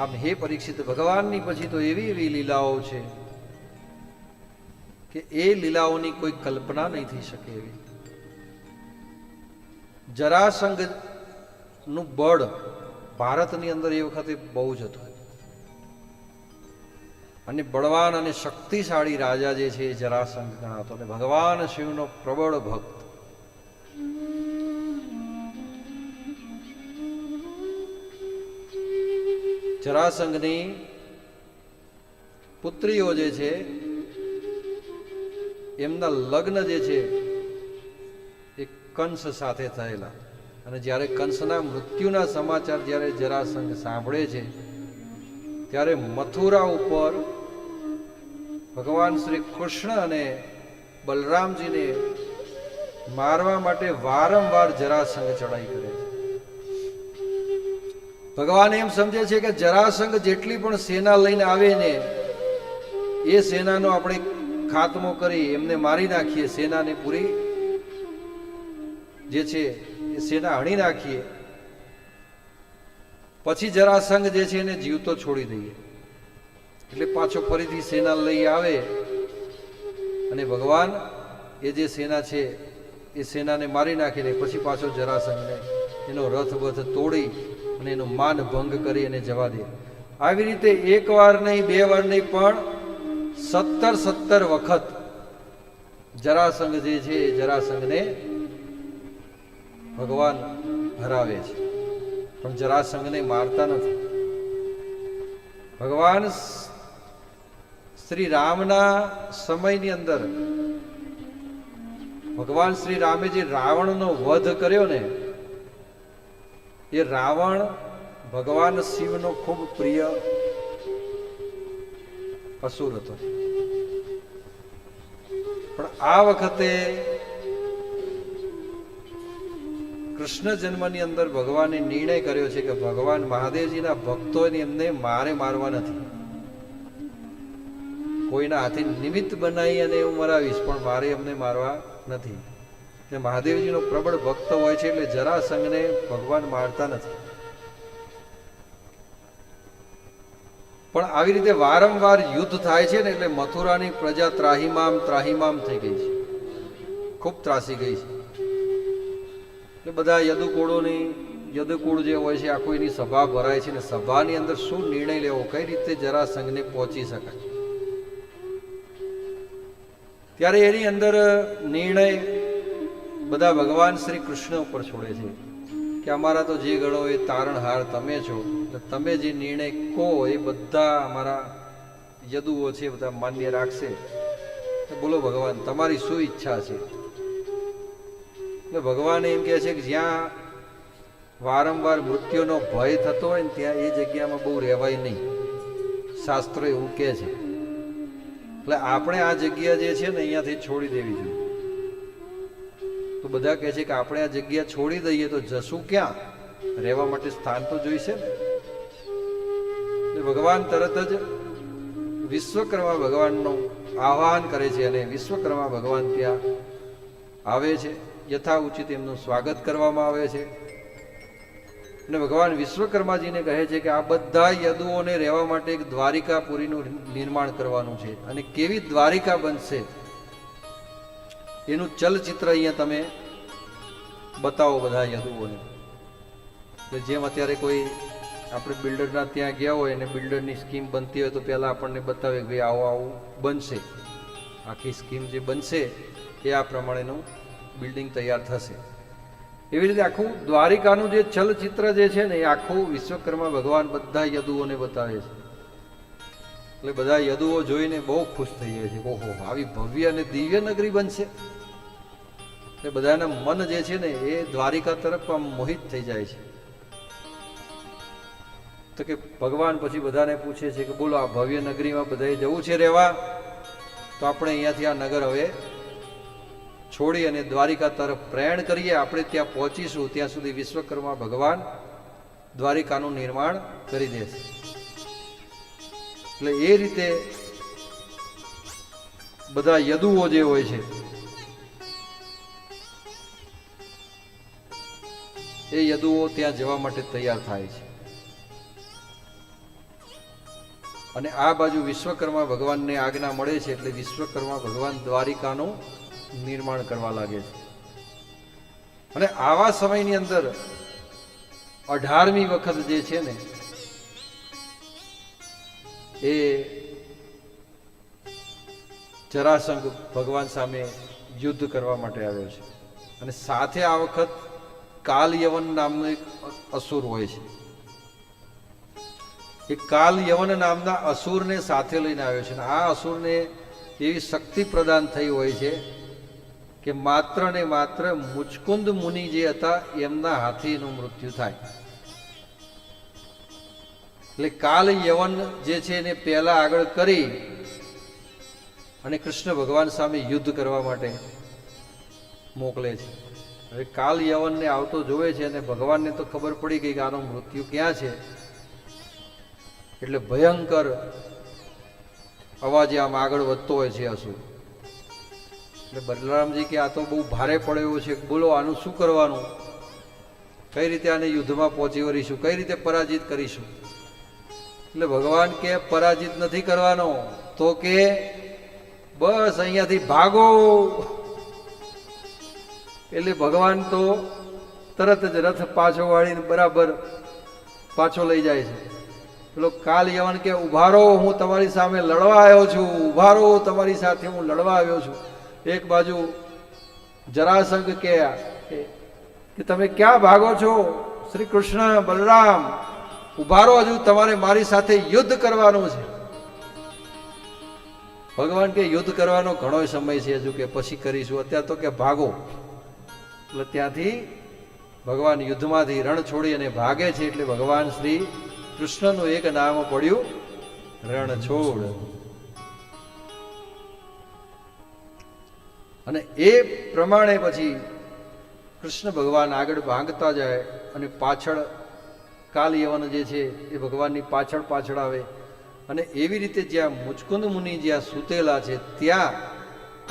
આમ હે પરીક્ષિત, ભગવાનની પછી તો એવી એવી લીલાઓ છે કે એ લીલાઓની કોઈ કલ્પના નહીં થઈ શકે એવી. જરાસંઘનું બળ ભારતની અંદર એ વખતે બહુ જ હતું. અને બળવાન અને શક્તિશાળી રાજા જે છે એ જરાસંઘ ગણાતો અને ભગવાન શિવનો પ્રબળ ભક્ત જરાસંઘની પુત્રીઓ જે છે, એમના લગ્ન જે છે, એ કંસ સાથે થયેલા. અને જ્યારે કંસના મૃત્યુના સમાચાર જ્યારે જરાસંઘ સાંભળે છે, ત્યારે મથુરા ઉપર ભગવાન શ્રી કૃષ્ણ અને બલરામજીને મારવા માટે વારંવાર જરાસંઘ ચડાઈ કરે ભગવાન એમ સમજે છે કે જરાસંઘ જેટલી પણ સેના લઈને આવે ને, એ સેનાનો આપણે ખાતમો કરી એમને મારી નાખીએ, સેનાને પૂરી. જે છે, એ સેના હણી નાખીએ. પછી જરાસંઘ જે છે, એને જીવતો છોડી દઈએ. એટલે પાછો ફરીથી સેના લઈ આવે. અને ભગવાન, એ જે સેના છે, એ સેનાને મારી નાખીને પછી પાછો જરાસંઘને એનો રથ બથ તોડી અને એનું માન ભંગ કરી અને જવા દે. આવી રીતે એક વાર નહીં, બે વાર નહીં, પણ સત્તર સત્તર વખત જરાસંઘ જે છે, એ જરાસંઘને ભગવાન હરાવે છે. પણ જરાસંઘને મારતા નથી. ભગવાન શ્રી રામના સમયની અંદર ભગવાન શ્રી રામે જે રાવણનો વધ કર્યો ને એ રાવણ ભગવાન શિવનો ખૂબ પ્રિય અસુર હતો. પણ આ વખતે કૃષ્ણ જન્મની અંદર ભગવાને નિર્ણય કર્યો છે કે ભગવાન મહાદેવજીના ભક્તોને એમને મારે મારવા નથી. કોઈના હાથે નિમિત્ત બનાવી અને હું મરાવીશ, પણ મારે એમને મારવા નથી. એટલે મહાદેવજીનો પ્રબળ ભક્ત હોય છે એટલે જરાસંઘને ભગવાન મારતા નથી. પણ આવી રીતે વારંવાર યુદ્ધ થાય છે ને એટલે મથુરાની પ્રજા ત્રાહિમામ ત્રાહિમામ થઈ ગઈ છે. ખૂબ ત્રાસી ગઈ છે. એટલે બધા યદુકુળોની, યદુકુળ જે હોય છે, આખું એની સભા ભરાય છે ને સભાની અંદર શું નિર્ણય લેવો, કઈ રીતે જરાસંઘને પહોંચી શકાય? ત્યારે એની અંદર નિર્ણય બધા ભગવાન શ્રી કૃષ્ણ ઉપર છોડે છે. કે અમારા તો જે ગણો એ તારણહાર તમે છો તમે જે નિર્ણય કહો એ બધા અમારા યદુઓ છે બધા માન્ય રાખશે. બોલો ભગવાન, તમારી શું ઈચ્છા છે? એટલે ભગવાન એમ કહે છે કે જ્યાં વારંવાર મૃત્યુનો ભય થતો હોય ને ત્યાં એ જગ્યામાં બહુ રહેવાય નહીં. શાસ્ત્રો એવું કહે છે. એટલે આપણે આ જગ્યા જે છે ને અહીંયાથી છોડી દેવી જોઈએ. તો બધા કહે છે કે આપણે આ જગ્યા છોડી દઈએ તો જશું ક્યાં? રહેવા માટે સ્થાન તો જોઈશે ને. ભગવાન તરત જ વિશ્વકર્મા ભગવાનનું આહ્વાન કરે છે અને વિશ્વકર્મા ભગવાન ત્યાં આવે છે. યથા ઉચિત એમનું સ્વાગત કરવામાં આવે છે. અને ભગવાન વિશ્વકર્માજીને કહે છે કે આ બધા યદુઓને રહેવા માટે એક દ્વારિકાપુરીનું નિર્માણ કરવાનું છે. અને કેવી દ્વારિકા બનશે? એનું ચલચિત્ર અહીંયા તમે બતાવો બધા યદુઓને એટલે જેમ અત્યારે કોઈ આપણે બિલ્ડરના ત્યાં ગયા હોય અને બિલ્ડરની સ્કીમ બનતી હોય તો પહેલાં આપણને બતાવે કે આવું આવું બનશે. આખી સ્કીમ જે બનશે એ આ પ્રમાણેનું બિલ્ડિંગ તૈયાર થશે. એવી રીતે આખું દ્વારિકાનું જે ચલચિત્ર જે છે ને એ આખું વિશ્વકર્મા ભગવાન બધા યદુઓને બતાવે છે. એટલે બધા યદુઓ જોઈને બહુ ખુશ થઈ જાય છે. ઓહો, આવી ભવ્ય અને દિવ્ય નગરી બનશે. એટલે બધાના મન જે છે ને, એ દ્વારિકા તરફ આમ મોહિત થઈ જાય છે. તો કે ભગવાન પછી બધાને પૂછે છે કે બોલો, આ ભવ્ય નગરીમાં બધાએ જવું છે રહેવા? તો આપણે અહીંયાથી આ નગર હવે છોડી અને દ્વારિકા તરફ પ્રયાણ કરીએ. આપણે ત્યાં પહોંચીશું. ત્યાં સુધી વિશ્વકર્મા ભગવાન દ્વારિકાનું નિર્માણ કરી દેશે. એટલે એ રીતે બધા યદુઓ જે હોય છે, એ યદુઓ ત્યાં જવા માટે તૈયાર થાય છે. અને આ બાજુ વિશ્વકર્મા ભગવાનને આજ્ઞા મળે છે એટલે વિશ્વકર્મા ભગવાન દ્વારિકાનું નિર્માણ કરવા લાગે છે. અને આવા સમયની અંદર અઢારમી વખત જે છે ને એ જરાસંઘ ભગવાન સામે યુદ્ધ કરવા માટે આવ્યો છે. અને સાથે આ વખત કાલયવન નામનો એક અસુર હોય છે. એ કાલ યવન નામના અસુરને સાથે લઈને આવ્યો છે. અને આ અસુરને એવી શક્તિ પ્રદાન થઈ હોય છે કે માત્ર ને માત્ર મુચકુંદ મુનિ જે હતા, એમના હાથીનું મૃત્યુ થાય. એટલે કાલ યવન જે છે એને પહેલા આગળ કરી અને કૃષ્ણ ભગવાન સામે યુદ્ધ કરવા માટે મોકલે છે. હવે કાલ યવનને આવતો જોવે છે અને ભગવાનને તો ખબર પડી ગઈ કે આનો મૃત્યુ ક્યાં છે. એટલે ભયંકર અવાજે આમ આગળ વધતો હોય છે અસુર એટલે બલરામજી કે આ તો બહુ ભારે પડ્યો છે. બોલો, આનું શું કરવાનું? કઈ રીતે આને યુદ્ધમાં પહોંચી વળીશું? કઈ રીતે પરાજિત કરીશું? એટલે ભગવાન કે પરાજિત નથી કરવાનો, તો કે બસ અહીંયાથી ભાગો. એટલે ભગવાન તો તરત જ રથ પાછો વાળીને બરાબર પાછો લઈ જાય છે. પેલો કાલ યવન કે, ઉભારો, હું તમારી સામે લડવા આવ્યો છું. ઉભારો, તમારી સાથે હું લડવા આવ્યો છું. એક બાજુ જરાસંઘ કે કે તમે ક્યાં ભાગો છો? શ્રી કૃષ્ણ, બલરામ ઉભારો હજુ, તમારે મારી સાથે યુદ્ધ કરવાનું છે. ભગવાન કે યુદ્ધ કરવાનો ઘણો સમય છે હજુ કે પછી કરીશું. અત્યારે તો કે ભાગો. એટલે ત્યાંથી ભગવાન યુદ્ધમાંથી રણ છોડી અને ભાગે છે એટલે ભગવાન શ્રી કૃષ્ણનું એક નામ પડ્યું, રણ છોડ. અને એ પ્રમાણે પછી કૃષ્ણ ભગવાન આગળ ભાંગતા જાય અને પાછળ કાલ યવન જે છે એ ભગવાનની પાછળ પાછળ આવે. અને એવી રીતે જ્યાં મુચકુંદ મુનિ જ્યાં સૂતેલા છે, ત્યાં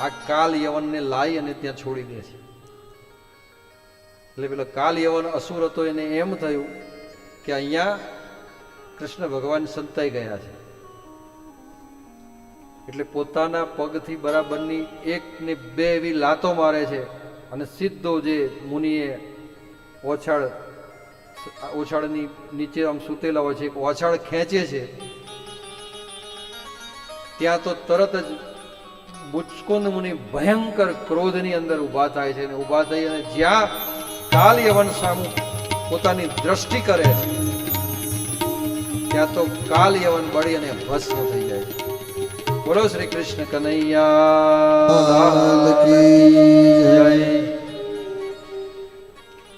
આ કાલ યવનને લાવી અને ત્યાં છોડી દે છે. એટલે પેલો કાલ યવન અસુર હતો એને એમ થયું કે અહીંયા કૃષ્ણ ભગવાન સંતાઈ ગયા છે. એટલે પોતાના પગથી બરાબરની એક ને બે એવી લાતો મારે છે અને સીધો જે મુનિએ ઓછાળ ઓછાળની નીચે આમ સૂતેલા હોય છે એક ઓછાળ ખેંચે છે. ત્યાં તો તરત જ મુચકુંદ મુનિ ભયંકર ક્રોધની અંદર ઊભા થાય છે અને ઊભા થઈ અને જ્યાં કાલ યવન સામુ પોતાની દ્રષ્ટિ કરે ત્યાં તો કાલ યવન બળી અને ભસ્મ થઈ જાય છે. બોલો શ્રી કૃષ્ણ કનૈયા